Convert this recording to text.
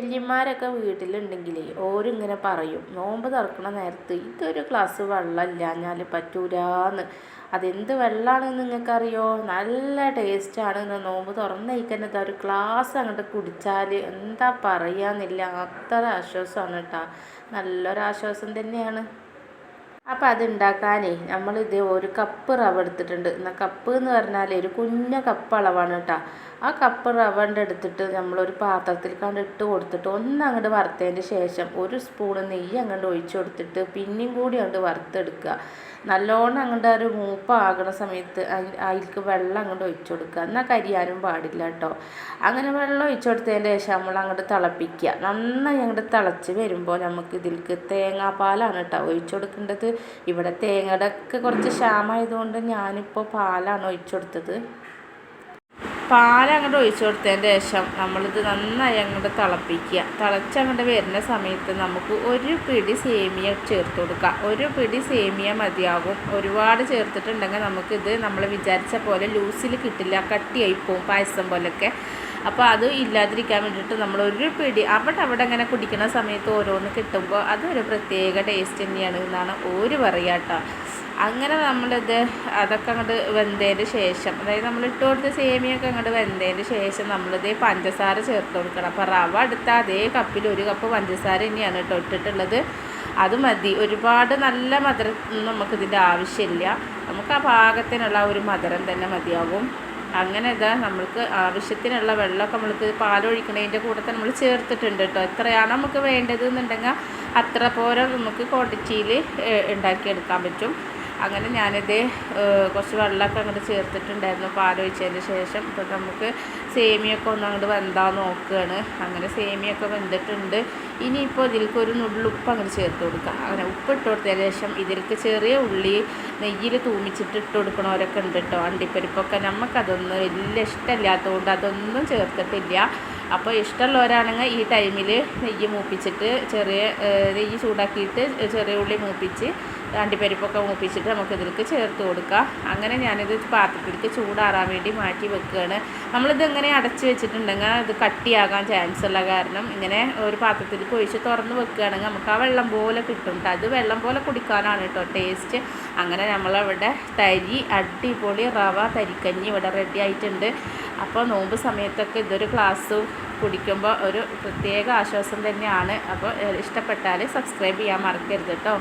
വല്യന്മാരൊക്കെ വീട്ടിലുണ്ടെങ്കിലേ ഓരിങ്ങനെ പറയും നോമ്പ് തുറക്കണ നേരത്ത് ഇതൊരു ഗ്ലാസ് വെള്ളം ഇല്ലാഞ്ഞാൽ പറ്റൂലാന്ന്. അതെന്ത് വെള്ളമാണെന്ന് നിങ്ങൾക്കറിയോ? നല്ല ടേസ്റ്റാണ് നോമ്പ് തുറന്നേക്കന്നെ ഒരു ഗ്ലാസ് അങ്ങോട്ട് കുടിച്ചാൽ എന്താ പറയാന്നില്ല. അത്ര ആശ്വാസമാണ് കേട്ടോ നല്ലൊരാശ്വാസം തന്നെയാണ്. അപ്പം അതുണ്ടാക്കാനേ ഇത് ഒരു കപ്പ് റവ എടുത്തിട്ടുണ്ട്. എന്നാൽ കപ്പ് എന്ന് പറഞ്ഞാൽ ഒരു കുഞ്ഞ കപ്പ് അളവാണ് കേട്ടോ. ആ കപ്പ് റവന്റെ എടുത്തിട്ട് നമ്മളൊരു പാത്രത്തിൽ കണ്ട് ഇട്ട് കൊടുത്തിട്ട് ഒന്ന് അങ്ങോട്ട് വറുത്തതിന്റെ ശേഷം ഒരു സ്പൂണ് നെയ്യ് അങ്ങോട്ട് ഒഴിച്ചു കൊടുത്തിട്ട് പിന്നെയും കൂടി അങ്ങോട്ട് വറുത്തെടുക്കുക. നല്ലോണം അങ്ങോട്ട് ഒരു മൂപ്പാകണ സമയത്ത് അതിൽക്ക് വെള്ളം അങ്ങോട്ട് ഒഴിച്ചു കൊടുക്കുക. എന്നാൽ കരിയാനും പാടില്ല കേട്ടോ. അങ്ങനെ വെള്ളം ഒഴിച്ചു കൊടുത്തതിന്റെ ശേഷം നമ്മൾ അങ്ങോട്ട് തിളപ്പിക്കുക. നന്നായി അങ്ങോട്ട് തിളച്ച് വരുമ്പോൾ നമുക്ക് ഇതിൽക്ക് തേങ്ങാപ്പാലാണ് കേട്ടോ ഒഴിച്ചു കൊടുക്കേണ്ടത്. ഇവിടെ തേങ്ങയുടെ ഒക്കെ കുറച്ച് ക്ഷാമമായതുകൊണ്ട് ഞാനിപ്പോൾ പാലാണ് ഒഴിച്ചു കൊടുത്തത്. പാലങ്ങോട്ട് ഒഴിച്ചു കൊടുത്തതിന്റെ ശേഷം നമ്മളിത് നന്നായി അങ്ങോട്ട് തിളപ്പിക്കുക. തിളച്ചങ്ങോട്ട് വരുന്ന സമയത്ത് നമുക്ക് ഒരു പിടി സേമിയ ചേർത്ത് കൊടുക്കുക ഒരു പിടി സേമിയ മതിയാകും. ഒരുപാട് ചേർത്തിട്ടുണ്ടെങ്കിൽ നമുക്കിത് നമ്മൾ വിചാരിച്ച പോലെ ലൂസിൽ കിട്ടില്ല. കട്ടിയായി പോവും പായസം പോലൊക്കെ. അപ്പോൾ അത് ഇല്ലാതിരിക്കാൻ വേണ്ടിയിട്ട് നമ്മൾ ഒരു പിടി. അവിടെ അവിടെ അങ്ങനെ കുടിക്കുന്ന സമയത്ത് ഓരോന്ന് കിട്ടുമ്പോൾ അതൊരു പ്രത്യേക ടേസ്റ്റ് തന്നെയാണ് എന്നാണ് ഒരു പറയുക കേട്ടോ അങ്ങനെ നമ്മളിത് അതൊക്കെ അങ്ങോട്ട് വെന്തതിന് ശേഷം അതായത് നമ്മൾ ഇട്ട് കൊടുത്ത സേമിയൊക്കെ അങ്ങോട്ട് വെന്തതിന് ശേഷം നമ്മളിത് പഞ്ചസാര ചേർത്ത് കൊടുക്കണം. അപ്പോൾ റവ എടുത്ത അതേ കപ്പിൽ ഒരു കപ്പ് പഞ്ചസാര തന്നെയാണ് കേട്ടോ ഇട്ടിട്ടുള്ളത്. അത് മതി. ഒരുപാട് നല്ല മധുരം നമുക്കിതിന്റെ ആവശ്യമില്ല. നമുക്ക് ആ പാകത്തിനുള്ള ഒരു മധുരം തന്നെ മതിയാകും അങ്ങനെ ഇതാ നമ്മൾക്ക് ആവശ്യത്തിനുള്ള വെള്ളമൊക്കെ നമ്മൾക്ക് പാലൊഴിക്കണതിന്റെ കൂടെ തന്നെ നമ്മൾ ചേർത്തിട്ടുണ്ട് കേട്ടോ. എത്രയാണ് നമുക്ക് വേണ്ടത് എന്നുണ്ടെങ്കിൽ അത്ര പോലെ നമുക്ക് ക്വാണ്ടിറ്റിയിൽ ഉണ്ടാക്കിയെടുക്കാൻ പറ്റും. അങ്ങനെ ഞാനിത് കുറച്ച് വെള്ളമൊക്കെ അങ്ങോട്ട് ചേർത്തിട്ടുണ്ടായിരുന്നു. പാലൊഴിച്ചതിന് ശേഷം ഇപ്പം നമുക്ക് സേമിയൊക്കെ ഒന്ന് അങ്ങോട്ട് വെന്താൻ നോക്കുകയാണ് അങ്ങനെ സേമിയൊക്കെ വെന്തിട്ടുണ്ട്. ഇനിയിപ്പോൾ ഇതിലേക്ക് ഒരു നുള്ളുപ്പ് അങ്ങോട്ട് ചേർത്ത് കൊടുക്കുക അങ്ങനെ ഉപ്പ് ഇട്ട് കൊടുത്തതിന് ശേഷം ഇതിലേക്ക് ചെറിയ ഉള്ളി നെയ്യിൽ തൂമിച്ചിട്ട് ഇട്ട് കൊടുക്കണവരൊക്കെ ഉണ്ട് കേട്ടോ. അണ്ടിപ്പരിപ്പൊക്കെ. നമുക്കതൊന്നും വലിയ ഇഷ്ടമില്ലാത്തതുകൊണ്ട് അതൊന്നും ചേർത്തിട്ടില്ല. അപ്പോൾ ഇഷ്ടമുള്ളവരാണെങ്കിൽ ഈ ടൈമിൽ നെയ്യ് മൂപ്പിച്ചിട്ട് ചെറിയ നെയ്യ് ചൂടാക്കിയിട്ട് ചെറിയ ഉള്ളി മൂപ്പിച്ച് അണ്ടിപ്പരിപ്പൊക്കെ മൂപ്പിച്ചിട്ട് നമുക്ക് ഇതിലേക്ക് ചേർത്ത് കൊടുക്കാം. അങ്ങനെ ഞാനിത് പാത്രത്തിലേക്ക് ചൂടാറാൻ വേണ്ടി മാറ്റി വെക്കുകയാണ്. നമ്മളിത് ഇങ്ങനെ അടച്ച് വെച്ചിട്ടുണ്ടെങ്കിൽ ഇത് കട്ടിയാകാൻ ചാൻസ് ഉള്ള കാരണം ഇങ്ങനെ ഒരു പാത്രത്തിലേക്ക് ഒഴിച്ച് തുറന്ന് വെക്കുകയാണെങ്കിൽ നമുക്ക് ആ വെള്ളം പോലെ കിട്ടും അത് വെള്ളം പോലെ കുടിക്കാനാണ് കേട്ടോ ടേസ്റ്റ് അങ്ങനെ നമ്മളവിടെ തരി അടിപൊളി റവ തരിക്കഞ്ഞി ഇവിടെ റെഡി ആയിട്ടുണ്ട്. അപ്പോൾ നോമ്പ് സമയത്തൊക്കെ ഇതൊരു ഗ്ലാസ് കുടിക്കുമ്പോൾ ഒരു പ്രത്യേക ആശ്വാസം തന്നെയാണ്. അപ്പോൾ ഇഷ്ടപ്പെട്ടാൽ സബ്സ്ക്രൈബ് ചെയ്യാൻ മറക്കരുത് കേട്ടോ.